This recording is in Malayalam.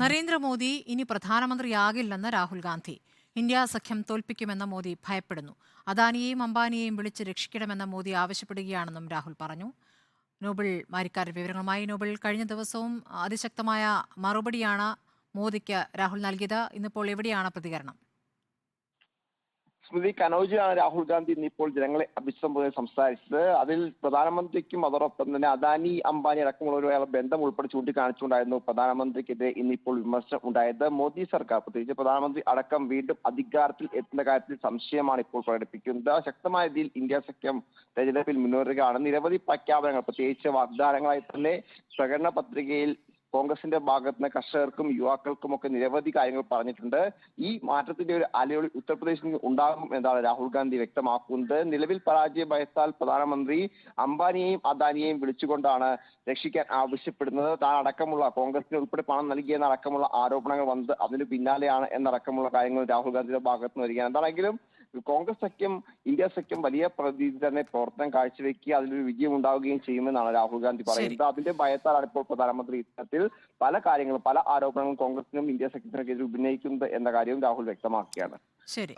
നരേന്ദ്രമോദി ഇനി പ്രധാനമന്ത്രിയാകില്ലെന്ന് രാഹുൽ ഗാന്ധി. ഇന്ത്യ സഖ്യം തോൽപ്പിക്കുമെന്ന മോദി ഭയപ്പെടുന്നു. അദാനിയെയും അംബാനിയെയും വിളിച്ച് രക്ഷിക്കണമെന്ന് മോദി ആവശ്യപ്പെടുകയാണെന്നും രാഹുൽ പറഞ്ഞു. നോബിൾ മാരിക്കാരുടെ വിവരങ്ങളുമായി നോബിൾ കഴിഞ്ഞ ദിവസവും അതിശക്തമായ മറുപടിയാണ് മോദിക്ക് രാഹുൽ നൽകിയത്. ഇന്നിപ്പോൾ എവിടെയാണ് പ്രതികരണം? സ്മൃതി കനോജിയാണ് രാഹുൽ ഗാന്ധി ഇന്നിപ്പോൾ ജനങ്ങളെ അഭിസംബോധന സംസാരിച്ചത്. അതിൽ പ്രധാനമന്ത്രിക്കും അതോടൊപ്പം തന്നെ അദാനി അംബാനി അടക്കമുള്ളവരുമായുള്ള ബന്ധം ഉൾപ്പെടെ ചൂണ്ടിക്കാണിച്ചുകൊണ്ടായിരുന്നു പ്രധാനമന്ത്രിക്കെതിരെ ഇന്നിപ്പോൾ വിമർശനം ഉണ്ടായത്. മോദി സർക്കാർ പ്രത്യേകിച്ച് പ്രധാനമന്ത്രി അടക്കം വീണ്ടും അധികാരത്തിൽ എത്തുന്ന കാര്യത്തിൽ സംശയമാണ് ഇപ്പോൾ പ്രകടിപ്പിക്കുന്നത്. ശക്തമായ രീതിയിൽ ഇന്ത്യ സഖ്യം തെരഞ്ഞെടുപ്പിൽ മുന്നേറുകയാണ്. നിരവധി പ്രഖ്യാപനങ്ങൾ പ്രത്യേകിച്ച് വാഗ്ദാനങ്ങളായി തന്നെ പ്രകടന പത്രികയിൽ കോൺഗ്രസിന്റെ ഭാഗത്ത് നിന്ന് കർഷകർക്കും യുവാക്കൾക്കും ഒക്കെ നിരവധി കാര്യങ്ങൾ പറഞ്ഞിട്ടുണ്ട്. ഈ മാറ്റത്തിന്റെ ഒരു അലയൊളി ഉത്തർപ്രദേശിൽ നിന്ന് ഉണ്ടാകും എന്നാണ് രാഹുൽ ഗാന്ധി വ്യക്തമാക്കുന്നത്. നിലവിൽ പരാജയ ഭയത്താൽ പ്രധാനമന്ത്രി അംബാനിയെയും അദാനിയെയും വിളിച്ചുകൊണ്ടാണ് രക്ഷിക്കാൻ ആവശ്യപ്പെടുന്നത്. താൻ അടക്കമുള്ള കോൺഗ്രസിന് ഉൾപ്പെടെ പണം നൽകിയെന്ന അടക്കമുള്ള ആരോപണങ്ങൾ വന്നത് അതിന് പിന്നാലെയാണ് എന്നടക്കമുള്ള കാര്യങ്ങൾ രാഹുൽ ഗാന്ധിയുടെ ഭാഗത്ത് നിന്ന് വരികയാണ്. എന്താണെങ്കിലും കോൺഗ്രസ് സഖ്യം ഇന്ത്യ സഖ്യം വലിയ പ്രതിനിധി തന്നെ പ്രവർത്തനം കാഴ്ചവെക്കുക അതിലൊരു വിജയം ഉണ്ടാവുകയും ചെയ്യുമെന്നാണ് രാഹുൽ ഗാന്ധി പറയുന്നത്. അതിന്റെ ഭയത്താലാണ് ഇപ്പോൾ പ്രധാനമന്ത്രി ഇത്തരത്തിൽ പല കാര്യങ്ങളും പല ആരോപണങ്ങളും കോൺഗ്രസിനും ഇന്ത്യ സഖ്യത്തിനും സഖ്യത്തിനെതിരെ ഉന്നയിക്കുന്നത് എന്ന കാര്യവും രാഹുൽ വ്യക്തമാക്കുകയാണ്. ശരി.